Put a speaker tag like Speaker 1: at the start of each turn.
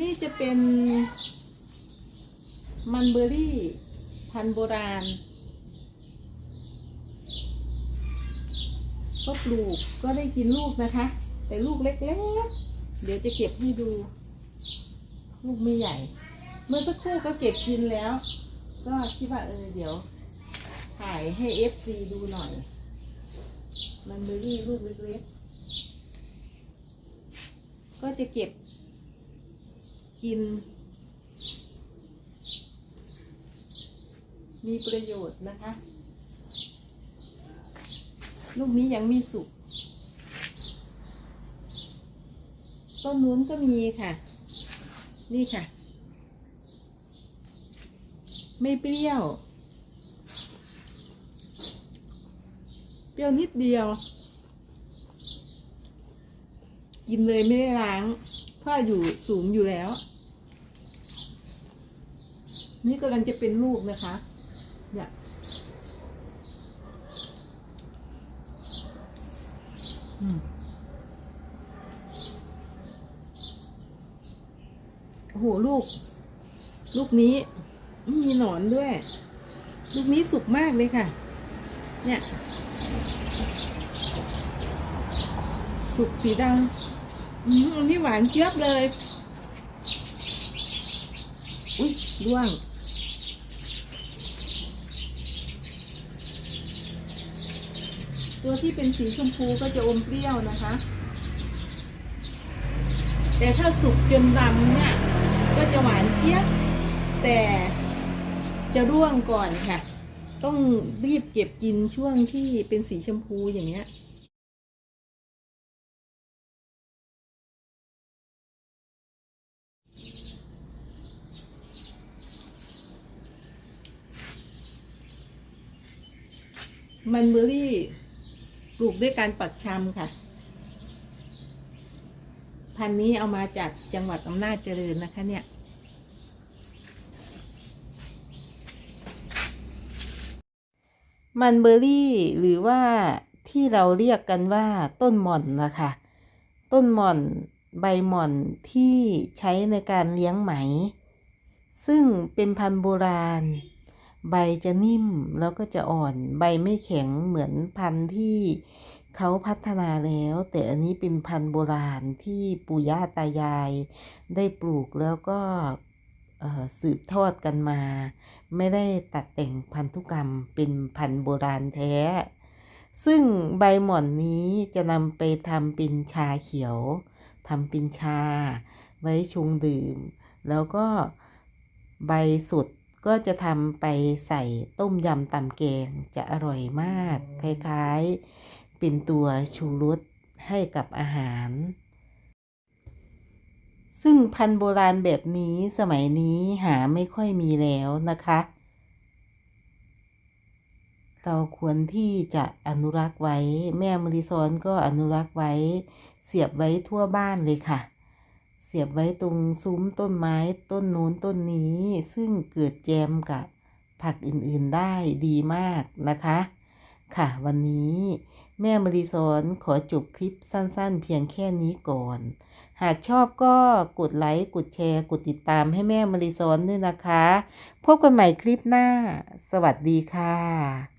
Speaker 1: นี่จะเป็น มันเบอร์รี่ พันโบราณ ก็ปลูกก็ได้กินลูกนะคะ แต่ลูกเล็กๆ เดี๋ยวจะเก็บให้ดู ลูกไม่ใหญ่ เมื่อสักครู่ก็เก็บกินแล้ว ก็คิดว่าเออเดี๋ยว ถ่ายให้ FC ดูหน่อย มันเบอร์รี่ลูกเล็กๆ ก็จะเก็บ กิน มีประโยชน์นะคะ ลูกนี้ยังม่สุกต้นนู้นก็มีค่ะ นี่ค่ะ ไม่เปรี้ยว เปรี้ยวนิดเดียว กินเลยไม่ได้ล้าง เพราอยู่สูงอยู่แล้ว นี่กำลังจะเป็นลูกนะคะ เนี่ยโอ้โหลูก ลูกนี้ มีหนอนด้วย ลูกนี้สุกมากเลยค่ะ เนี่ย สุกสีดำ อืมอันนี้หวานเจี๊ยบเลย อุ้ยร่วง ตัวที่เป็นสีชมพูก็จะอมเปรี้ยวนะคะ แต่ถ้าสุกจนดำเนี่ย ก็จะหวานเจี๊ยบ แต่จะร่วงก่อนค่ะ ต้องรีบเก็บกินช่วงที่เป็นสีชมพูอย่างเงี้ย มันเบอร์รี่ ปลูกด้วยการปักชำค่ะ พันธุ์นี้เอามาจากจังหวัดอำนาจเจริญนะคะเนี่ย มันเบอร์รี่หรือว่าที่เราเรียกกันว่าต้นหม่อนนะคะ ต้นหม่อนใบหม่อนที่ใช้ในการเลี้ยงไหม ซึ่งเป็นพันธุ์โบราณ ใบจะนิ่มแล้วก็จะอ่อนใบไม่แข็งเหมือนพันธุ์ที่เขาพัฒนาแล้ว แต่อันนี้เป็นพันธุ์โบราณที่ปู่ย่าตายาย ได้ปลูกแล้วก็สืบทอดกันมา ไม่ได้ตัดแต่งพันธุกรรมเป็นพันธุ์โบราณแท้ ซึ่งใบหม่อนนี้จะนำไปทำเป็นชาเขียวทำเป็นชา ไว้ชงดื่ม แล้วก็ใบสด ก็จะทำไปใส่ต้มยำตำแกงจะอร่อยมาก คล้ายๆ เป็นตัวชูรสให้กับอาหาร ซึ่งพันธุ์โบราณแบบนี้สมัยนี้หาไม่ค่อยมีแล้วนะคะ เราควรที่จะอนุรักษ์ไว้ แม่มริซอนก็อนุรักษ์ไว้ เสียบไว้ทั่วบ้านเลยค่ะ เสียบไว้ตรงซุ้มต้นไม้ต้นโน้นต้นนี้ ซึ่งเกิดแจมกับผักอื่นๆได้ดีมากนะคะ ค่ะวันนี้แม่มริซอนขอจบคลิปสั้นๆ เพียงแค่นี้ก่อน หากชอบก็กดไลค์ กดแชร์ กดติดตามให้แม่มริซอนด้วยนะคะ พบกันใหม่คลิปหน้า สวัสดีค่ะ